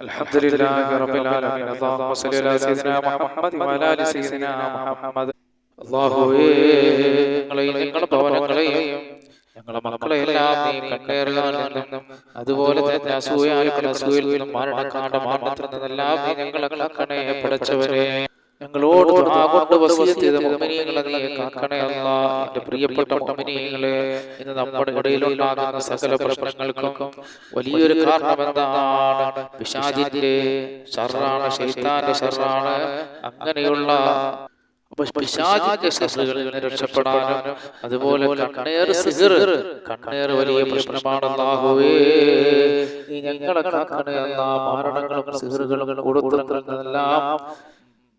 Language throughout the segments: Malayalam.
الحمد لله رب العالمين اللهم صل على سيدنا محمد وعلى ال سيدنا محمد അള്ളാഹുവേ ഞങ്ങളെയും ഞങ്ങളുടെ ഭവനങ്ങളെയും ഞങ്ങളുടെ മക്കളെയെല്ലാം നീ കണ്ണേറുകാരിൽ നിന്നും അതുപോലെ തന്നെ അസൂയാലുക്കളുടെ അസൂയിൽ നിന്നും മരണക്കാരുടെ മരണത്തിൽ നിന്നെല്ലാം നീ ഞങ്ങളെ കാക്കണേ പടച്ചവരെ ഞങ്ങളോട് കൊണ്ട് വസിയത്ത് ചെയ്ത മുഅ്മിനീങ്ങളെ നീ കാക്കണേ അല്ലാ. എന്റെ പ്രിയപ്പെട്ട മുഅ്മിനീങ്ങളെ ഇന്ന് നമ്മുടെ ഇടയിലുണ്ടാകുന്ന സകല പ്രശ്നങ്ങൾക്കും വലിയൊരു കാരണം എന്താണ്? പിശാചിന്റെ ഷർറാണ് ശൈത്താന്റെ ഷർറാണ് അങ്ങനെയുള്ള പിശാചിന്റെ ശസ്ത്രകളിൽ നിന്ന് രക്ഷപ്പെടാനും അതുപോലെ കണ്ണേർ സിഗർ കണ്ണേർ വലിയ പ്രശ്നമാണ് അല്ലാഹുവേ. നീ ഞങ്ങളെ കാക്കണേ അല്ലാ. മാരണങ്ങളും സിഗറുകളും കൊടുത്തങ്ങളും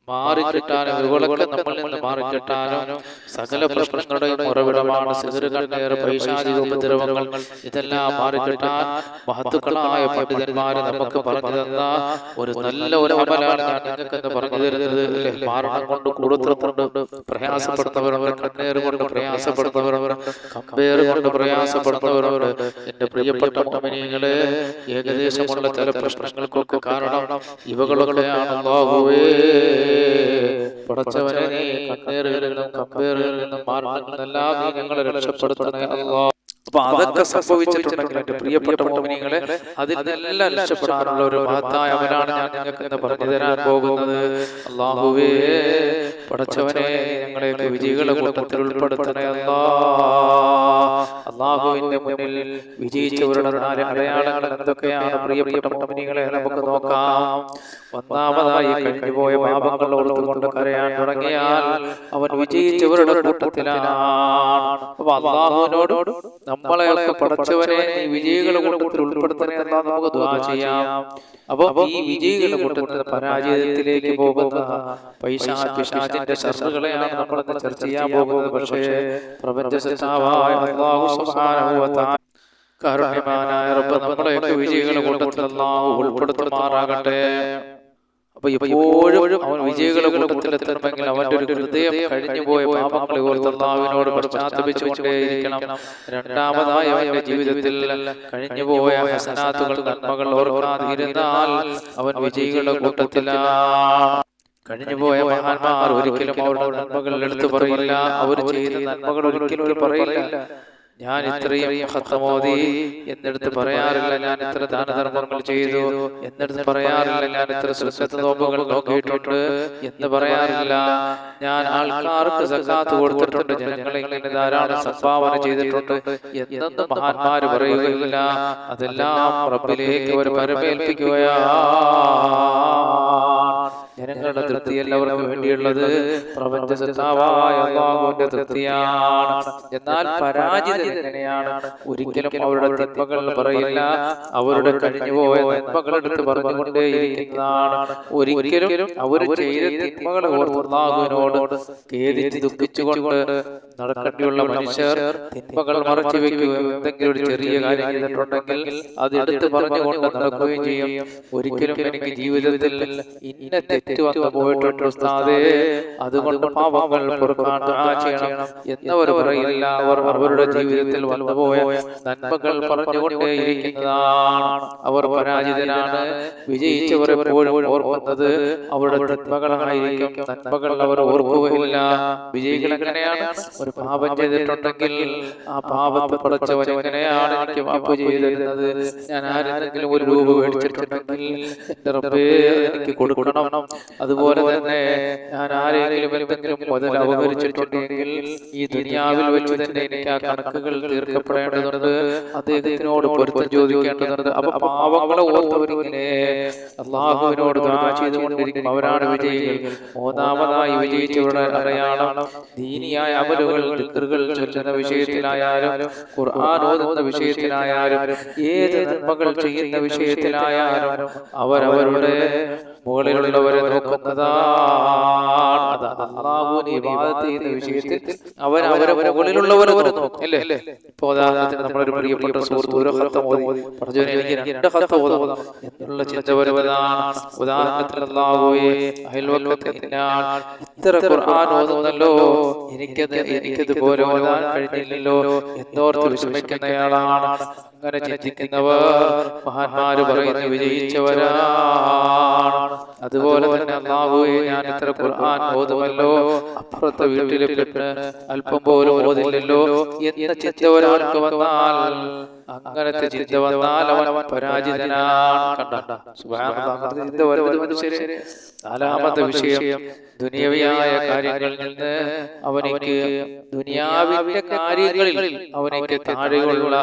മാറിക്കിട്ടാനും ഇവളൊക്കെ നമ്മിൽ നിന്ന് സകല പ്രശ്നങ്ങളുടെയും ഉറവിടമാണ് പൈശാചിക ഉപദ്രവങ്ങൾ. ഇതെല്ലാം മാറിക്കിട്ടാൻ മഹത്തുക്കളായ പണ്ഡിതന്മാര് നമുക്ക് പറഞ്ഞു തന്ന ഒരു നല്ല ഒരു അമലാണ് ഞാൻ നിങ്ങൾക്ക് പറഞ്ഞു തരുന്നത്? മാരണം കൊണ്ട് കൂടുതൽ പ്രയാസപ്പെടുത്തവരവർ കണ്ണേർ കൊണ്ട് പ്രയാസപ്പെടുന്നവരുണ്ട് കമ്പേർ കൊണ്ട് പ്രയാസപ്പെടുന്നവരുണ്ട് എന്റെ പ്രിയപ്പെട്ട ഏകദേശമുള്ള ചില പ്രശ്നങ്ങൾക്കൊക്കെ കാരണം ഇവകളൊക്കെയാണ് പടച്ചവനെ കണ്ണീറുകളിൽ നിന്നും കമ്പേറുകളിൽ നിന്നും നിന്നെല്ലാം നീ ഞങ്ങളെ രക്ഷപ്പെടുത്തണേ അല്ലാ അപ്പൊ അതൊക്കെ സംഭവിച്ചിട്ടുണ്ടെങ്കിൽ എന്റെ പ്രിയപ്പെട്ട മോമിനികളെ അതിൽ നിന്നെല്ലാം രക്ഷപ്പെടാനുള്ള ഒരു മഹത്തായ അവനാണ് ഞാൻ നിങ്ങൾക്ക് ഇന്ന് പറഞ്ഞു തരാൻ പോകുന്നത്. അള്ളാഹുവേ പടച്ചവനെ ഞങ്ങളെ വിജയികളെ കൂട്ടത്തിൽ ഉൾപ്പെടുത്തണേ അല്ലാ. അള്ളാഹുവിന്റെ മുന്നിൽ വിജയിച്ചവരുടെ അടയാളങ്ങൾ എന്തൊക്കെയാണ് പ്രിയപ്പെട്ട മോമിനികളെ നമുക്ക് നോക്കാം. ഒന്നാമതായി കഴിഞ്ഞുപോയ പാപങ്ങൾ ഓർത്തുകൊണ്ട് കരയാൻ തുടങ്ങിയാൽ അവൻ വിജയിച്ചവരുടെ കൂട്ടത്തിലാണ്. അപ്പൊ അള്ളാഹുവിനോട് നമ്മളെയൊക്കെ പടച്ചവനെ നീ വിജയികളുടെ കൂട്ടത്തിൽ ഉൾപ്പെടുത്തണേ എന്നാ നമുക്ക് ദ്വാ ചെയ്യാം. അപ്പൊ ഈ വിജയികളുടെ കൂട്ടത്തിൽ പരാജയത്തിലേക്ക് പോകുന്ന പൈശാചിന്റെ ശസ്ത്രകളെയാണ് നമ്മൾ ചർച്ച ചെയ്യാൻ പോകുന്നത്. പക്ഷേ പ്രപഞ്ച സൃഷ്ടാവായ അല്ലാഹു സുബ്ഹാനഹു കാരുണ്യവാനായ റബ്ബ് നമ്മളെയൊക്കെ വിജയികളുടെ കൂട്ടത്തിൽ ഉൾപ്പെടുത്തുമാറാകട്ടെ. അപ്പൊ എപ്പോഴും അവൻ വിജയികളുടെ കൂട്ടത്തിൽ എത്തണമെങ്കിൽ അവന്റെ ഒരു ഹൃദയം കഴിഞ്ഞു പോയ പാപങ്ങളെ ഓർത്ത് പശ്ചാത്തപിച്ചുകൊണ്ടേയിരിക്കണം. രണ്ടാമതായി അവന്റെ ജീവിതത്തിൽ കഴിഞ്ഞു പോയ ഹസനാത്തുകൾ നന്മകൾ ഓർക്കാതിരുന്നാൽ അവൻ വിജയികളുടെ കൂട്ടത്തിലാണ് കഴിഞ്ഞുപോയ മഹാന്മാർ ഒരിക്കലും അവരുടെ നന്മകൾ എടുത്തു പറയില്ല. അവർ ചെയ്ത നന്മകൾ ഒരിക്കലും പറയില്ല. ഞാൻ ഇത്രയും ഹത്തമോദി എന്നെടുത്ത് പറയാറില്ല ഞാൻ ഇത്ര ദാനധർമ്മങ്ങൾ ചെയ്തു. എന്നെടുത്ത് പറയാറില്ല ഞാൻ ഇത്ര സുരക്ഷ നോമ്പുകൾ നോക്കിയിട്ടുണ്ട് എന്ന് പറയാറില്ല. ഞാൻ ആൾക്കാർക്ക് സക്കാത്ത് കൊടുത്തിട്ടുണ്ട്. ജനങ്ങളെ ഇങ്ങനെ ധാരാളം സംഭാവന ചെയ്തിട്ടുണ്ട്. എന്നൊന്നും മഹാന്മാര് പറയുകയില്ല. അതെല്ലാം റബ്ബിലേക്ക് ഒരു പരമേൽപ്പിക്കുകയാണ്. ജനങ്ങളുടെ തൃപ്തിയല്ല എല്ലാവർക്കും വേണ്ടിയുള്ളത് പ്രപഞ്ച സത്താവായ അള്ളാഹുവിന്റെ തൃപ്തിയാണ്. എന്നാൽ പരാജിതർ എങ്ങനെയാണ്? ഒരിക്കലും അവരുടെ തിന്മകൾ പറയില്ല. അവരുടെ കഴിഞ്ഞുപോയ നന്മകൾ എടുത്ത് പറഞ്ഞുകൊണ്ടേയിരിക്കുന്നതാണ്. ഒരിക്കലും അവർ ചെയ്ത തിന്മകളെ ഓർത്ത് അള്ളാഹുവിനോട് ഖേദിച്ച് ദുഃഖിച്ചുകൊണ്ട് നടക്കേണ്ടിയുള്ള മനുഷ്യർ തിന്മകൾ മറച്ചു വെക്കുകയും എന്തെങ്കിലും ഒരു ചെറിയ കാര്യം ചെയ്തിട്ടുണ്ടെങ്കിൽ അത് എടുത്ത് പറഞ്ഞുകൊണ്ട് നടക്കുകയും ചെയ്യും. ഒരിക്കലും എനിക്ക് ജീവിതത്തിൽ ഇന്ന തെറ്റ് വന്നു പോയിട്ടുണ്ട് ഉസ്താദേ. അതുകൊണ്ട് പാപങ്ങൾ പൊറുക്കാൻ ചെയ്യണം. എന്നവർ പറയില്ല അവർ അവരുടെ ജീവിതത്തിൽ വന്നുപോയ നന്മകൾ പറഞ്ഞുകൊണ്ടേയിരിക്കുന്നതാണ്. അവർ പരാജിതരാണ്. വിജയിച്ചവർ എപ്പോഴും ഓർക്കുന്നത് അവരുടെ നന്മകളായിരിക്കും. നന്മകൾ അവർ ഓർക്കുകയില്ല. വിജയികൾ എങ്ങനെയാണ്? ഒരു പാപം ചെയ്തിട്ടുണ്ടെങ്കിൽ ആ പാപത്തെ പടച്ചവൻ എങ്ങനെയാണ് എനിക്ക് വാപ്പ് ചെയ്തിരുന്നത്? ഞാൻ ആരെങ്കിലും ഒരു രൂപ മേടിച്ചിട്ടുണ്ടെങ്കിൽ എനിക്ക് കൊടുക്കണം. അതുപോലെ തന്നെ ഞാൻ ആരെങ്കിലും എന്തെങ്കിലും മുതൽ അപകരിച്ചിട്ടുണ്ടെങ്കിൽ ഈ ദുനിയാവിൽ വെച്ച് തന്നെ എനിക്ക് ആ കണക്കുകൾ തീർക്കപ്പെടേണ്ടതുണ്ട്. അദ്ദേഹത്തിനോട് പൊരുത്തം ചോദിക്കേണ്ടതുണ്ട്. അപ്പൊ പാവങ്ങളെ ഓർത്തവരിങ്ങനെ അള്ളാഹുവിനോട് ചെയ്തുകൊണ്ടിരിക്കും അവരാണ് വിജയികൾ. മൂന്നാമതായി വിജയിച്ചവരുടെ അടയാളം ദീനിയായ അമലുകൾ ചൊല്ലുന്ന വിഷയത്തിലായാലും ഖുർആൻ ഓതുന്ന വിഷയത്തിലായാലും ഏത് നന്മകൾ ചെയ്യുന്ന വിഷയത്തിലായാലും അവരവരുടെ മുകളിലുള്ളവരെ നോക്കുന്നതാണ് അത് അള്ളാഹുവിനെ ഇബാദത്ത് ചെയ്യുന്ന വിഷയത്തിൽ അവർ അവരെ മുകളിലുള്ളവരെ നോക്കും. അല്ലേ? ഇപ്പൊ ഉദാഹരണത്തിന് നമ്മളൊരു പ്രിയപ്പെട്ട സുഹൃത്ത് ഒരു ഹത്തം ഓതി. പറഞ്ഞു എനിക്ക് രണ്ട് ഹത്തം ഓതണം എന്നുള്ള ചിന്ത വരുന്നതാണ് ഉദാഹരണത്തിന് അള്ളാഹുവെ അയൽവക്കത്തെ ഇത്ര ഖുർആൻ ഓതുന്നല്ലോ. എനിക്കത് എനിക്കത് പോലെ ഓതാൻ കഴിഞ്ഞില്ലല്ലോ. എന്നോർത്ത് വിഷമിക്കുന്നയാളാണ്. അങ്ങനെ ചിന്തിക്കുന്നവർ മഹാന്മാര് പറയുന്നു വിജയിച്ചവരാണ്. അതുപോലെ തന്നെ അള്ളാഹുവെ ഞാൻ ഇത്ര ഖുർആൻ ഓതുമല്ലോ അപ്പുറത്തെ വീട്ടിലെ പെണ്ണ് അല്പം പോലും ഓതില്ലല്ലോ എന്ന ചിന്ത ഒരാൾക്ക് വന്നാൽ അങ്ങനത്തെ ചിന്ത വന്നാൽ അവൻ പരാജിതനാണ് കണ്ട? ചിന്ത വരുന്നത് മനുഷ്യരെ? നാലാമത്തെ വിഷയം ദുനിയവിയായ കാര്യങ്ങളിൽ നിന്ന് അവനിക്ക് ദുനിയാവിന്റെ കാര്യങ്ങളിൽ അവനിക്ക് താഴെയുള്ള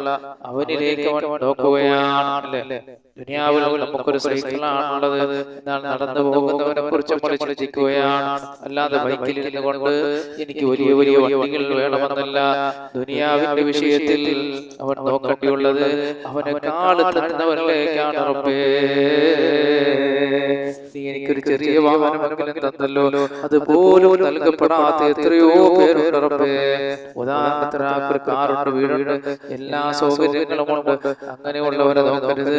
അവനിലേക്ക് അവൻ നോക്കുകയാണ് അല്ലേ ദുനിയാവിൽ നമുക്കൊരു സൈക്കിളാണുള്ളത്. എന്നാൽ നടന്നു പോകുന്നവരെ കുറിച്ച് നമ്മൾ ചിന്തിക്കുകയാണ്. അല്ലാതെ ബൈക്കിൽ കൊണ്ട് എനിക്ക് വലിയ വലിയ വണ്ടികൾ വേണമെന്നല്ല ദുനിയാവിന്റെ വിഷയത്തിൽ അവൻ നോക്കേണ്ടിയുള്ളത് അവനെക്കാൾ താഴ്ന്നവരിലേക്കാണ് റബ്ബേ. നീ എനിക്കൊരു ചെറിയ വാഹനമെങ്കിലും തന്നല്ലോ. അതുപോലും നൽകപ്പെടാത്ത എത്രയോ പേരുണ്ട് റബ്ബേ. ഉദാഹരണത്തിന് ആൾക്കൊരു കാറുണ്ട് വീടുണ്ട്. എല്ലാ സൗകര്യങ്ങളും ഉണ്ട് അങ്ങനെയുള്ളവരെ നോക്കരുത്.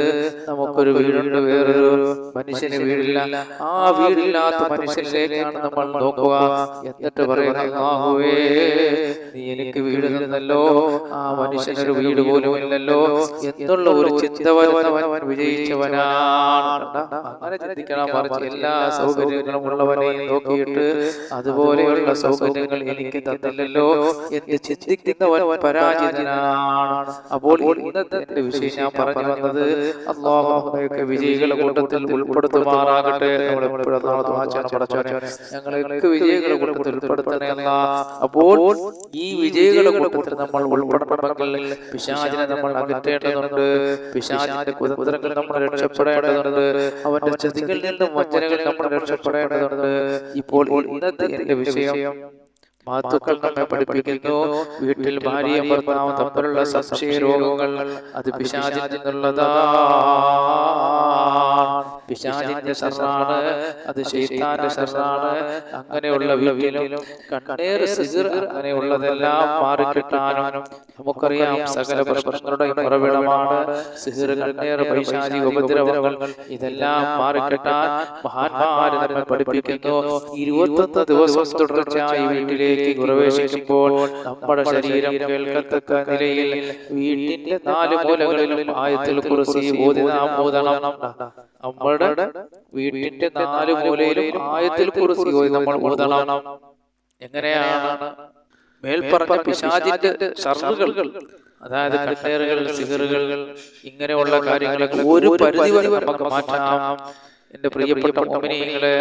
നമുക്കൊരു വീടുണ്ട് വേറൊരു മനുഷ്യന് വീടില്ല. ആ വീടില്ലാത്ത മനുഷ്യനിലേക്കാണ് നമ്മൾ നോക്കുക. എന്നിട്ട് പറയുന്നേ നീ എനിക്ക് വീട് തന്നല്ലോ. ആ മനുഷ്യനൊരു വീട് പോലും ഇല്ലല്ലോ എന്നുള്ള ഒരു ചിന്ത വരുന്നവൻ വിജയിച്ചവനാണ് അങ്ങനെ ചിന്തിക്കണം മറിച്ച് എല്ലാ സൗകര്യങ്ങളും ഉള്ളവനെയും നോക്കിയിട്ട് അതുപോലെയുള്ള സൗകര്യങ്ങൾ എനിക്ക് തന്നില്ലല്ലോ എന്ന് ചിന്തിക്കുന്നവൻ പരാജിതനാണ്. അപ്പോൾ ഇന്നത്തെ വിശേഷം വിഷയം ഞാൻ പറഞ്ഞു വന്നത് അള്ളാഹുക്കെ വിജയികളുടെ കൂട്ടത്തിൽ ഉൾപ്പെടുത്തുമാറാകട്ടെ. നമ്മൾ എപ്പോഴും പഠിച്ചവനെ ഞങ്ങളെയൊക്കെ വിജയികളുടെ കൂട്ടത്തിൽ ഉൾപ്പെടുത്തണേ അല്ല. അപ്പോൾ ഈ വിജയികളുടെ കൂട്ടത്തിൽ നമ്മൾ ഉൾപ്പെടണമെങ്കിൽ പിശാചിനെ നമ്മൾ അകറ്റേണ്ടതുണ്ട്. പിശാചിന്റെ കുതന്ത്രങ്ങൾ നമ്മൾ രക്ഷപ്പെടേണ്ടതുണ്ട്. അവന്റെ ചതികളിൽ നിന്നും വഞ്ചനകളിൽ നമ്മൾ രക്ഷപ്പെടേണ്ടതുണ്ട്. ഇപ്പോൾ ഇന്നത്തെ എന്റെ വിഷയം മാത്തുക്കൾ നമ്മെ പഠിപ്പിക്കുന്നു. വീട്ടിൽ ഭാര്യയും ഭർത്താവും തമ്മിലുള്ള സംശയ രോഗങ്ങൾ അത് പിശാചിൽ പിശാചിന്റെ ശരണാണ് അത് ശൈത്താന്റെ ശരണാണ് അങ്ങനെയുള്ള വീട്ടിലും കണ്ണേർ സിഗർ അങ്ങനെയുള്ളതെല്ലാം മാറിക്കിട്ടാനും നമുക്കറിയാം സകല പ്രശ്നങ്ങളുടെ ഉറവിടമാണ് സിഹിർ കണ്ണേർ പൈശാചിക ഉപദ്രവങ്ങൾ ഇതെല്ലാം മാറിക്കിട്ടാൻ മഹാന്മാര് നമ്മെ പഠിപ്പിക്കുന്നു. ഇരുപത്തൊന്ന് ദിവസം തുടർച്ചയായി വീട്ടിലേക്ക് പ്രവേശിക്കുമ്പോൾ നമ്മുടെ ശരീരം കേൾക്കത്തക്ക നിലയിൽ വീട്ടിന്റെ നാല് മൂലകളിലും ആയത്തിൽ കുറിച്ച് ഓതി നാം ഓതണം നമ്മുടെ വീട്ടിന്റെ നാല് മൂലയിലും ആയത്തിൽ കുറിച്ച് നമ്മൾ ഓതണം. എങ്ങനെയാണ് മേൽപ്പറഞ്ഞ പിശാചിന്റെ ഷർറുകൾ അതായത് കട്ടേറുകൾ സിഗറുകൾ ഇങ്ങനെയുള്ള കാര്യങ്ങളൊക്കെ ഒരു പരിധി വരെ നമുക്ക് മാറ്റാം. എന്റെ പ്രിയപ്പെട്ട മോമിനികളെ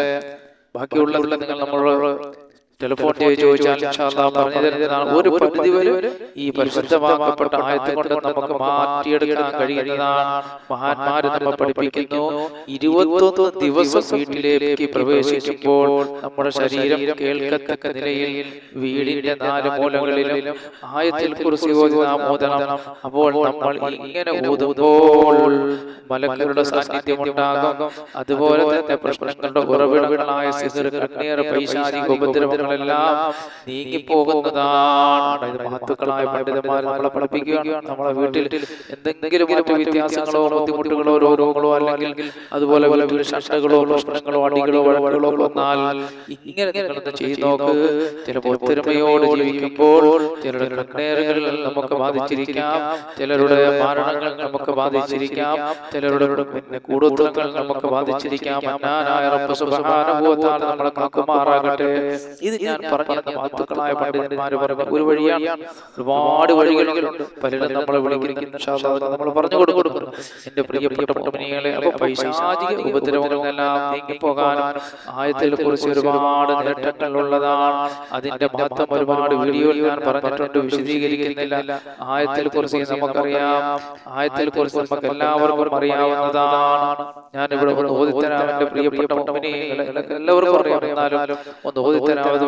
ബാക്കിയുള്ള നിങ്ങൾ നമ്മളോട് ടെലിഫോൺ ചെയ്ത് ചോദിച്ചാൽ പറഞ്ഞു തരുന്നതാണ്. ഒരു പരിധി വരെ ഈ പരിശുദ്ധമാക്കപ്പെട്ട ആയത്ത് കൊണ്ട് നമുക്ക് മാറ്റിയെടുക്കാൻ കഴിയുന്നതാണ്. മഹാന്മാര് നമ്മെ പഠിപ്പിക്കുന്നു. ഇരുപത്തൊന്ന് ദിവസം വീട്ടിലേക്ക് പ്രവേശിക്കുമ്പോൾ നമ്മുടെ ശരീരം കേൾക്കത്തക്ക നിലയിൽ വീടിന്റെ നാല് മൂലകളിലും ആയത്തിൽ കുറിച്ച് നാം ഓതണം അപ്പോൾ നമ്മൾ ഇങ്ങനെ ഓതുമ്പോൾ മലക്കളുടെ സാന്നിധ്യം ഉണ്ടാകും. അതുപോലെ തന്നെ പ്രശ്നങ്ങളുടെ ഉറവിടങ്ങളായ സിഹർ കണ്ണീർ പൈശാചിക ഉപദ്രവങ്ങളെല്ലാം നീങ്ങിപ്പോകുന്നതാണ്. ഇത് മഹത്തുക്കളായ പണ്ഡിതന്മാർ നമ്മളെ പഠിപ്പിക്കുകയാണ്. നമ്മളെ വീട്ടിൽ എന്തെങ്കിലും മറ്റു വ്യത്യാസങ്ങളോ ബുദ്ധിമുട്ടുകളോ രോഗങ്ങളോ അല്ലെങ്കിൽ അതുപോലെ വീട്ടിൽ ശണ്ടകളോ പ്രശ്നങ്ങളോ അടികളോ വഴക്കുകളോ വന്നാൽ ഇങ്ങനെ നിങ്ങളൊന്ന് ചെയ്ത് നോക്ക്. ചിലപ്പോൾ ഒത്തൊരുമയോട് ജീവിക്കുമ്പോൾ ചിലരുടെ കണ്ണേറുകൾ നമുക്ക് ബാധിച്ചിരിക്കാം. ചിലരുടെ മരണങ്ങൾ നമുക്ക് ബാധിച്ചിരിക്കാം. ചിലരുടെ പിന്നെ കൂടുതലങ്ങൾ നമുക്ക് ബാധിച്ചിരിക്കാം. നമ്മളെ കാക്കുമാറാകട്ടെ. ഇത് ഞാൻ പറഞ്ഞ മാത്തുക്കളായ പണ്ഡിതന്മാർ പറഞ്ഞ ഒരു വഴിയാണ്. ഒരുപാട് വഴികളുണ്ട്. പലരും നമ്മളെ വിളിക്കുന്നുണ്ട് നമ്മൾ പറഞ്ഞു കൊടുക്കുന്നു. എന്റെ പ്രിയപ്പെട്ട കുടുംബിനികളെ പൈശാചിക ഉപദ്രവങ്ങളെല്ലാം നീങ്ങിപ്പോകാനും ആയത്തിൽ കുറിച്ച് ഒരുപാട് നേട്ടങ്ങൾ ഉള്ളതാണ്. അതിന്റെ മഹത്വം ഒരുപാട് വീഡിയോയിൽ ഞാൻ പറഞ്ഞിട്ടുണ്ട്. വിശദീകരിക്കുന്നില്ല. ആയത്തിൽ കുറിച്ച് നമുക്കറിയാം. ആയത്തിൽ കുറിച്ച് നമുക്ക് എല്ലാവർക്കും അറിയാവുന്നതാണ്. ഞാൻ ഇവിടെ ഓദിത്തരാം എന്റെ പ്രിയപ്പെട്ട എല്ലാവർക്കും അറിയാം എന്നാലും ഒന്ന് ഓദിത്തരാം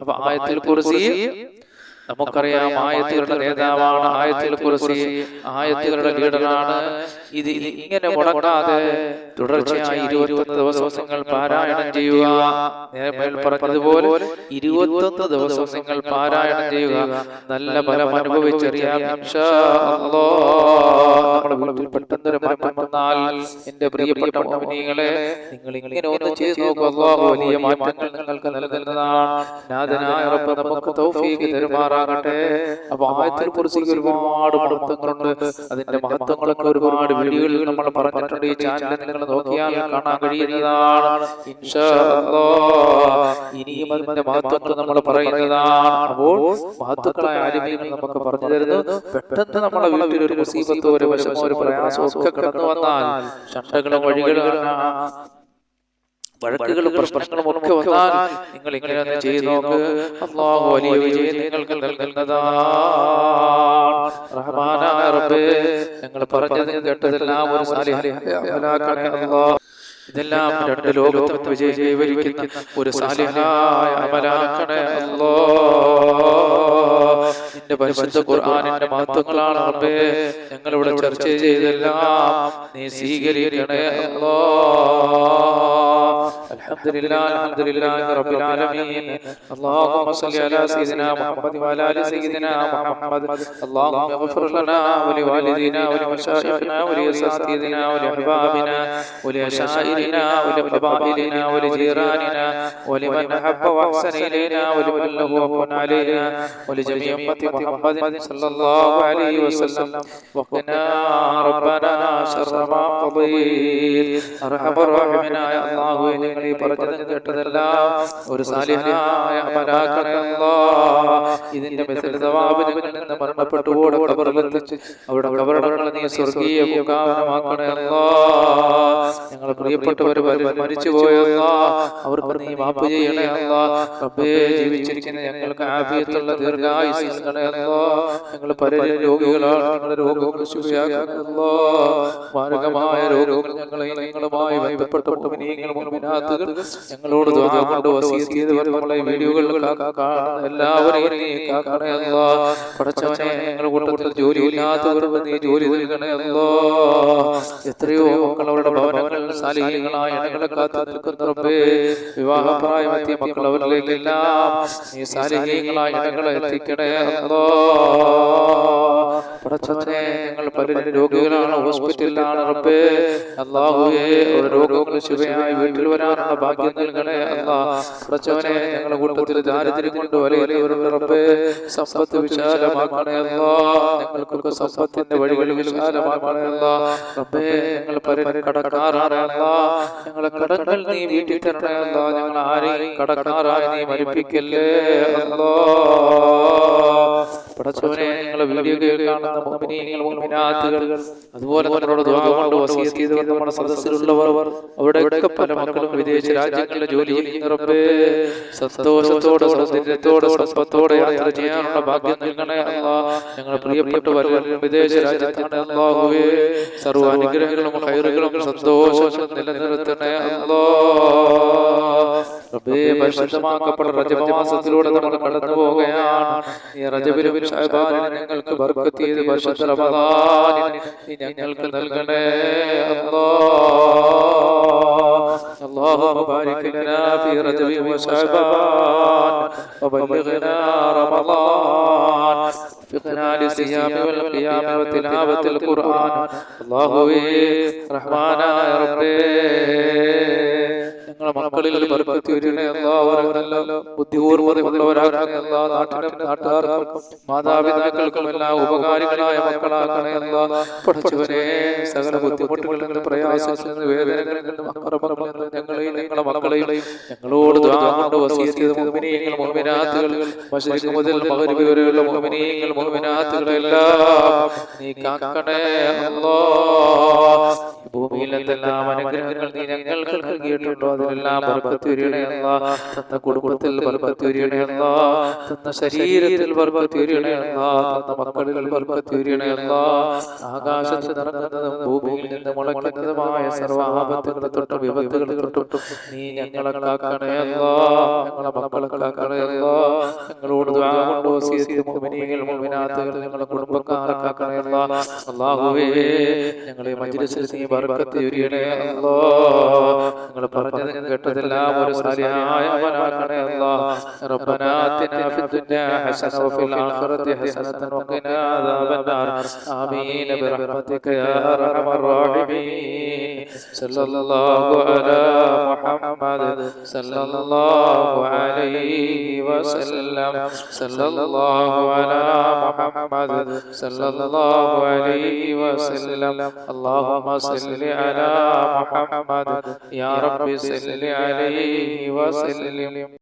അപ്പൊ ആയത്തിൽ കുറിച്ച് നമുക്കറിയാം ആയത്തുകളുടെ നേതാവാണ് ആയത്തുകൾ കുറിച്ച് ആയത്തുകളുടെ ലീഡറാണ്. ഇത് ഇങ്ങനെ മുടങ്ങാതെ തുടർച്ചയായി ഇരുപത്തൊന്ന് ദിവസം നിങ്ങൾ പാരായണം ചെയ്യുക. നേരമേൽ പറഞ്ഞതുപോലെ ഇരുപത്തൊന്ന് ദിവസം നിങ്ങൾ പാരായണം ചെയ്യുക. നല്ല ഫലം അനുഭവിച്ചറിയാം. പെട്ടെന്നൊരു മാറ്റം വന്നാൽ എന്റെ പ്രിയപ്പെട്ട മോമിനികളെ നിങ്ങൾ ഇങ്ങനെ ഒന്ന് ചെയ്ത് നോക്കുക വലിയ മാറ്റങ്ങൾ നിങ്ങൾക്ക് നൽകുന്നതാണ്. നാഥനായ നമുക്ക് തൗഫീഖ് തരുമാറാകട്ടെ അപ്പൊ ആയത്തിൽ കുറിച്ച് ഒരുപാട് മഹത്വങ്ങളുണ്ട്. അതിന്റെ മഹത്വങ്ങളൊക്കെ ഒരുപാട് വീഡിയോകളിൽ നമ്മൾ പറഞ്ഞിട്ടുണ്ട്. ഈ ചാനൽ നിങ്ങൾ നോക്കിയാൽ കാണാൻ കഴിയുന്നതാണ്. ഇനിയും അതിന്റെ മഹത്വങ്ങൾ നമ്മൾ പറയുന്നതാണ്. അപ്പോൾ മഹത്വങ്ങളായ ആരോഗ്യങ്ങൾ നമുക്ക് പറഞ്ഞു തരുന്നു പെട്ടെന്ന് നമ്മളെ വീട്ടിൽ ഒരു മുസീബത്തോ ഒരു വിഷമോ ഒരു പ്രയാസമോ ഒക്കെ കടന്നു വന്നാൽ ചണ്ടകളും വഴികളും വഴക്കുകളും പ്രശ്നങ്ങളും ഒക്കെ വന്നാൽ നിങ്ങൾ ഇങ്ങനെ ഒന്ന് ചെയ്തു നോക്ക്. അള്ളാഹു വലിയ വിജയം നിങ്ങൾക്ക് നൽകുന്നതാണ് ഞങ്ങൾ പറഞ്ഞത് കേട്ടതെല്ലാം ഒരു അല്ലാഹ്. ഇതെല്ലാം രണ്ട് ലോകത്തും വിജയം കൈവരിക്കുന്ന ഒരു സാലിഹായ അമലാക്കണേ. അല്ലോ നിന്റെ പരിശുദ്ധ ഖുർആനിന്റെ മഹത്വങ്ങളാണ് റബ്ബേ. ഞങ്ങളിവിടെ ചർച്ച ചെയ്തെല്ലാം നീ സ്വീകരിക്കണേ. അല്ലോ الحمد لله الحمد لله رب العالمين. اللهم صل على سيدنا محمد وعلى آل سيدنا محمد. اللهم اغفر لنا ولوالدينا ولمشايخنا ولأساتذتنا ولأحبابنا ولأشاعرنا ولقبائلنا ولجيراننا ولمن أحب وأحسن إلينا ولمن له حق علينا ولجميع أمة محمد صلى الله عليه وسلم. وقنا ربنا شر ما قضيت. أرحم الراحمين يا الله പറഞ്ഞതും കേട്ടതെല്ലാം ഒരു സാലിഹായ അമലാക്കണേ അല്ലാ ഇതിന്റെ നിന്ന് മരണപ്പെട്ടു കൂടെ കബറിലെത്തിച്ച് അവിടെ കബറടങ്ങൾ നീ സ്വർഗീയ മുഖാവനമാക്കണേ അല്ലാ. ഞങ്ങൾ പ്രിയപ്പെട്ടവർ മരിച്ചു പോയല്ലോ അവർക്ക് നീ മാപ്പ് ചെയ്യണേ അല്ലാ. റബ്ബേ ജീവിച്ചിരിക്കുന്ന ഞങ്ങൾക്ക് ആഫിയത്തുള്ള ദീർഘായുസ് നൽകണേ അല്ലാ. ഞങ്ങൾ പല രോഗികളാണ് ഞങ്ങളുടെ രോഗങ്ങൾ ശുഭയാക്കണേ അല്ലാ. മാരകമായ രോഗങ്ങൾ ഞങ്ങളെ നിങ്ങളുമായി ബന്ധപ്പെട്ട മുഅ്മിനീങ്ങൾ ഞങ്ങളോട് ഞങ്ങളുടെ നീ ജോലി നൽകണേ എത്രയോ മക്കൾ ഭവനങ്ങൾ സാലിഹികളായ കാത്തു നിൽക്കുന്ന റബ്ബേ വിവാഹപ്രായമെത്തിയ മക്കൾ അവരിലേക്കെല്ലാം നീ സാലിഹീങ്ങളായ ഇടങ്ങളെ എത്തിക്കണേ അല്ലാ. പലരും രോഗികളാണ് ഹോസ്പിറ്റലിലാണ് റബ്ബേ. അല്ലാഹുവേ ഒരു രോഗങ്ങൾ ശിവയായി വീട്ടിൽ വരാനുള്ള ഭാഗ്യം നൽകണേ അല്ലാ പ്രച്ചവനെ ഞങ്ങളുടെ കൂട്ടത്തിൽ ദാരിദ്ര്യം കൊണ്ട് വലയുന്നവരുടെ റബ്ബേ. സമ്പത്ത് വിശാലമാക്കണേ അല്ലാ ഞങ്ങൾക്കൊക്കെ സമ്പത്തിന്റെ വഴികൾ വിശാലമാക്കണേ അല്ലാ റബ്ബേ ഞങ്ങൾ കടക്കാറാണ് അല്ലാ ഞങ്ങളെ കടങ്ങൾ നീ വീട്ടിൽ തരണേ അല്ലാ ഞങ്ങൾ ആരെയും കടക്കാറായി നീ മരിപ്പിക്കല്ലേ അല്ലാ പടച്ചവനെ ഞങ്ങളെ വീഡിയോ കാണുന്ന മുഅ്മിനീങ്ങൾ മുഅ്മിനാത്തുകൾ അതുപോലെ നമ്മളോട് ദുആ കൊണ്ട് വസീയത്ത് നമ്മുടെ സദസ്സിലുള്ളവർ പല മക്കളും വിദേശ രാജ്യങ്ങളിലെ ജോലി ചെയ്യുന്ന റബ്ബേ സന്തോഷത്തോടെ സൗന്ദര്യത്തോടെ സമ്പത്തോടെ യാത്ര ചെയ്യാനുള്ള ഭാഗ്യം നൽകണേ പ്രിയപ്പെട്ടവർ വിദേശ രാജ്യത്താണ് അല്ലാഹുവേ. സർവ അനുഗ്രഹങ്ങളും ഹൈറുകളും സന്തോഷങ്ങളും നിലനിർത്തണേ അല്ലാ. റബ്ബേ പരിശുദ്ധമാക്കപ്പെട്ട റജബ മാസത്തിലൂടെ നമ്മൾ കടന്നു പോവുകയാണ് ഈ റജബിലും ഷഅബാനിലും ഞങ്ങൾക്ക് ബർക്കത്ത് ചെയ്ത് പരിശുദ്ധ റമദാനിൽ നീ ഞങ്ങൾക്ക് നൽകണേ അല്ലാഹ് اللهم بارك لنا في رجب وشعبان وبلغنا رمضان وفقنا للصيام والقيام وتلاوة القرآن الله رحمانا يا ربي മക്കളിൽ നാട്ടിനും മാതാപിതാക്കൾക്കും എല്ലാം ഉപകാരികളായ മക്കളാക്കണേ കൊണ്ട് മുതൽ നീ കാക്കണേ ഭൂമിയിൽ എന്തെല്ലാം അനുഗ്രഹങ്ങൾ നീ ഞങ്ങൾക്ക് നൽകിയിട്ടുണ്ടോ? അതിലെല്ലാം ബർക്കത്തുരിയണയല്ല തന്ന ശരീരത്തിൽ തന്ന മക്കളിൽ ഭൂമിയിൽ നിന്ന് നീ ഞങ്ങളെ കാക്കണയല്ല ഞങ്ങളെ മക്കളെ കാക്കണയല്ല ഞങ്ങളോട് കൊണ്ട് ഞങ്ങളെ കുടുംബക്കാരെ പറഞ്ഞതും കേട്ടതെല്ലാം ഒരു സാലിഹായ അമലാക്കണേ അല്ലാ റബ്ബന ആതിനാ ഫിദ്ദുനിയ ഹസന വഫിൽ ആഖിറതി ഹസനതൻ വഖിനാ അദാബന്നാർ ആമീൻ برحمتك يا ارحم الراحمين صلى الله على محمد صلى الله عليه وسلم صلى الله على محمد صلى الله عليه وسلم اللهم صل على محمد يا رب صل عليه وسلم